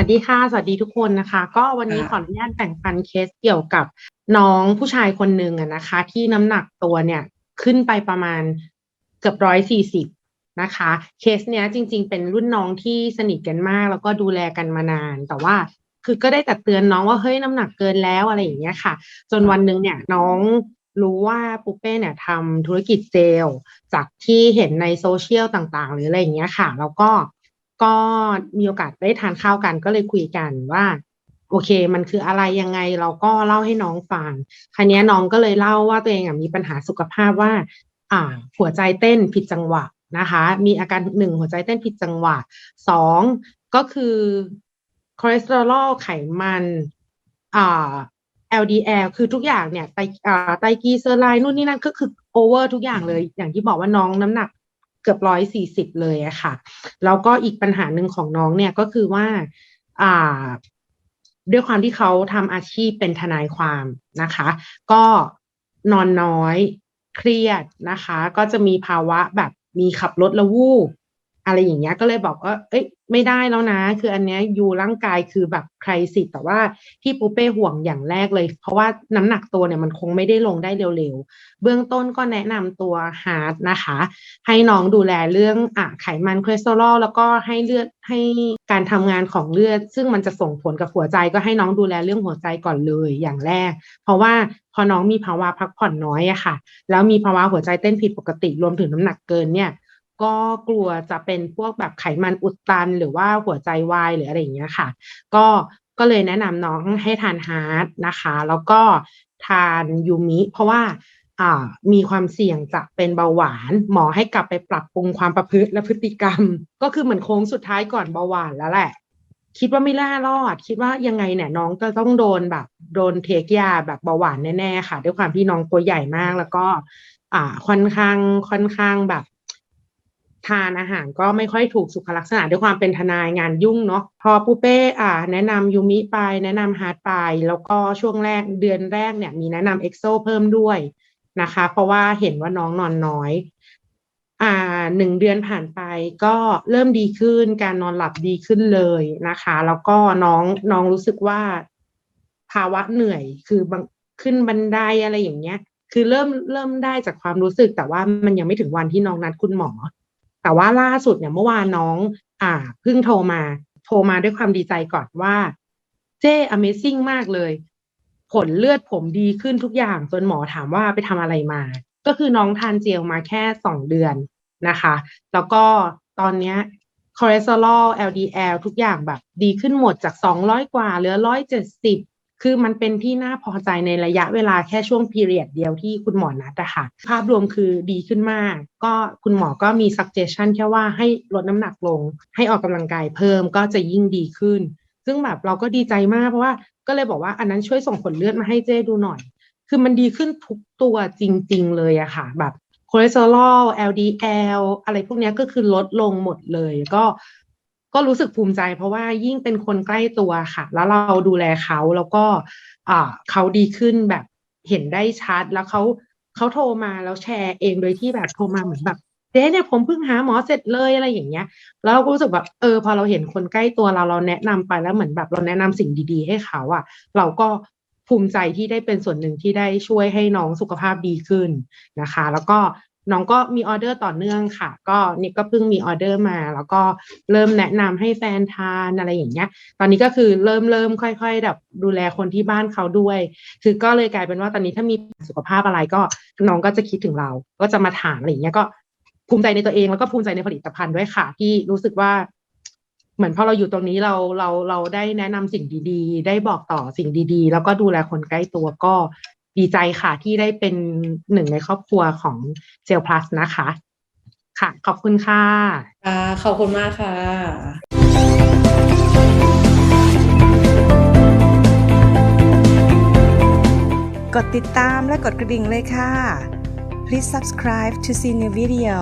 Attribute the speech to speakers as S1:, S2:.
S1: วัสดีค่ะ สวัสดีทุกคนนะคะ ก็วันนี้
S2: ค่ะ
S1: ขออนุญาตแบ่งปันเคสเกี่ยวกับน้องผู้ชายคนหนึ่งอะนะคะ ที่น้ำหนักตัวเนี่ยขึ้นไปประมาณเกือบร้อยสี่สิบนะคะ เคสเนี้ยจริง ๆ เป็นรุ่นน้องที่สนิทกันมาก แล้วก็ดูแลกันมานาน แต่ว่าคือก็ได้แต่เตือนน้องว่าเฮ้ยน้ำหนักเกินแล้วอะไรอย่างเงี้ยค่ะ จนวันหนึ่งเนี่ยน้องรู้ว่าปุ๊เป้เนี่ยทำธุรกิจเจลจากที่เห็นในโซเชียลต่างๆ หรืออะไรอย่างเงี้ยค่ะ แล้วก็ ก็มีโอกาสได้ทานข้าวกันก็เลยคุยกันว่า โอเค มันคืออะไรยังไงเราก็เล่าให้น้องฟังครั้นี้น้องก็เลยเล่าว่าตัวเองอมีปัญหาสุขภาพว่า อ่า หัวใจเต้นผิดจังหวะนะคะ มีอาการหนึ่งหัวใจเต้นผิดจังหวะสองก็คือคอเลสเตอรอลไขมันอ่า LDL คือทุกอย่างเนี่ยไตอ่าไตกีเซอร์ไรด์นู่นนี่นั่นก็คือโอเวอร์ทุกอย่างเลย อย่างที่บอกว่าน้องน้ำหนัก กือบร้อยสี่สิบเลยอะค่ะ แล้วก็อีกปัญหาหนึ่งของน้องเนี่ยก็คือว่าอ่าด้วยความที่เขาทำอาชีพเป็นทนายความนะคะ ก็นอนน้อยเครียดนะคะ ก็จะมีภาวะแบบมีขับรถละววูบอะไรอย่างเงี้ยก็เลยบอกว่าเอ้ย ไม่ได้แล้วนะ คืออันเนี้ยอยู่ร่างกายคือแบบใครสิแต่ว่าที่ปูเป้ห่วงอย่างแรกเลย เพราะว่าน้ำหนักตัวเนี่ยมันคงไม่ได้ลงได้เร็วๆ เบื้องต้นก็แนะนำตัวฮาร์ดนะคะ ให้น้องดูแลเรื่องอะไขมันคอเลสเตอรอลแล้วก็ให้เลือดให้การทำงานของเลือด ซึ่งมันจะส่งผลกับหัวใจก็ให้น้องดูแลเรื่องหัวใจก่อนเลยอย่างแรก เพราะว่าพอน้องมีภาวะพักผ่อนน้อยอะค่ะ แล้วมีภาวะหัวใจเต้นผิดปกติรวมถึงน้ำหนักเกินเนี่ย ก็กลัวจะเป็นพวกแบบไขมันอุดตัน หรือว่าหัวใจวายหรืออะไรอย่างเงี้ยค่ะ ก็ก็เลยแนะนำน้องให้ทานฮาร์ดนะคะ แล้วก็ทานยูมิ เพราะว่าอ่ามีความเสี่ยงจะเป็นเบาหวาน หมอให้กลับไปปรับปรุงความประพฤติและพฤติกรรม ก็คือเหมือนโค้งสุดท้ายก่อนเบาหวานแล้วแหละ คิดว่าไม่ล่ารอด คิดว่ายังไงเนี่ยน้องจะต้องโดนแบบโดนเทคยาแบบเบาหวานแน่ๆค่ะ ด้วยความที่น้องตัวใหญ่มากแล้วก็ อ่าค่อนข้างค่อนข้างแบบ ทานอาหารก็ไม่ค่อยถูกสุขลักษณะด้วยความเป็นทนายงานยุ่งเนาะพอปูเป้อ่า แนะนำยูมิไปแนะนำฮาร์ดไป แล้วก็ช่วงแรกเดือนแรกเนี่ย มีแนะนำเอ็กโซเพิ่มด้วยนะคะ เพราะว่าเห็นว่าน้องนอนน้อย อ่าหนึ่งเดือนผ่านไปก็เริ่มดีขึ้นการนอนหลับดีขึ้นเลยนะคะ แล้วก็น้องน้องรู้สึกว่าภาวะเหนื่อยคือบางขึ้นบันไดอะไรอย่างเงี้ย คือเริ่มเริ่มได้จากความรู้สึกแต่ว่ามันยังไม่ถึงวันที่น้องนัดคุณหมอ แต่ว่าล่าสุดเนี่ยเมื่อวานน้อง อ่าเพิ่งโทรมา โทรมาด้วยความดีใจก่อนว่า เจ้ Amazing มากเลย ผลเลือดผมดีขึ้นทุกอย่างจนหมอถามว่าไปทำอะไรมา ก็คือน้องทานเจลมาแค่สองเดือนนะคะ แล้วก็ตอนเนี้ยคอเลสเตอรอล LDL ทุกอย่างแบบดีขึ้นหมดจาก 200 กว่าเหลือ 170 คือมันเป็นที่น่าพอใจในระยะเวลาแค่ช่วงพีเรียดเดียวที่คุณหมอนัดอะค่ะ ภาพรวมคือดีขึ้นมาก ก็คุณหมอก็มี suggestion แค่ว่าให้ลดน้ำหนักลง ให้ออกกำลังกายเพิ่มก็จะยิ่งดีขึ้น ซึ่งแบบเราก็ดีใจมากเพราะว่าก็เลยบอกว่าอันนั้นช่วยส่งผลเลือดมาให้เจ้ดูหน่อย คือมันดีขึ้นทุกตัวจริง ๆ เลยอะค่ะแบบคอเลสเตอรอล LDL อะไรพวกนี้ก็คือลดลงหมดเลย ก็ ก็รู้สึกภูมิใจ เพราะว่ายิ่งเป็นคนใกล้ตัวค่ะ แล้วเราดูแลเขาแล้วก็อ่าเขาดีขึ้นแบบเห็นได้ชัดแล้วเขาเขาโทรมาแล้วแชร์เองโดยที่แบบโทรมาเหมือนแบบเจ๊เนี่ยผมเพิ่งหาหมอเสร็จเลยอะไรอย่างเงี้ย แล้วเราก็รู้สึกแบบเออพอเราเห็นคนใกล้ตัวเราเราแนะนำไปแล้วเหมือนแบบเราแนะนำสิ่งดีๆ ให้เขาอะเราก็ภูมิใจที่ได้เป็นส่วนหนึ่งที่ได้ช่วยให้น้องสุขภาพดีขึ้นนะคะ แล้วก็ น้องก็มีออเดอร์ต่อเนื่องค่ะ ก็นี่ก็เพิ่งมีออเดอร์มา แล้วก็เริ่มแนะนำให้แฟนทานอะไรอย่างเงี้ย ตอนนี้ก็คือเริ่มเริ่มค่อยๆแบบดูแลคนที่บ้านเขาด้วย คือก็เลยกลายเป็นว่าตอนนี้ถ้ามีสุขภาพอะไรก็น้องก็จะคิดถึงเรา ก็จะมาถามอะไรอย่างเงี้ยก็ภูมิใจในตัวเองแล้วก็ภูมิใจในผลิตภัณฑ์ด้วยค่ะ ที่รู้สึกว่า เหมือนพอเราอยู่ตรงนี้เราเราเราได้แนะนำสิ่งดีๆ ได้บอกต่อสิ่งดีๆ แล้วก็ดูแลคนใกล้ตัวก็ ดีใจค่ะที่ได้เป็นหนึ่งในครอบครัวของเจลพลัสนะคะ ค่ะ ขอบคุณค่ะ
S2: ค่ะขอบคุณมากค่ะ
S3: กดติดตามและกดกระดิ่งเลยค่ะ Please subscribe to see new video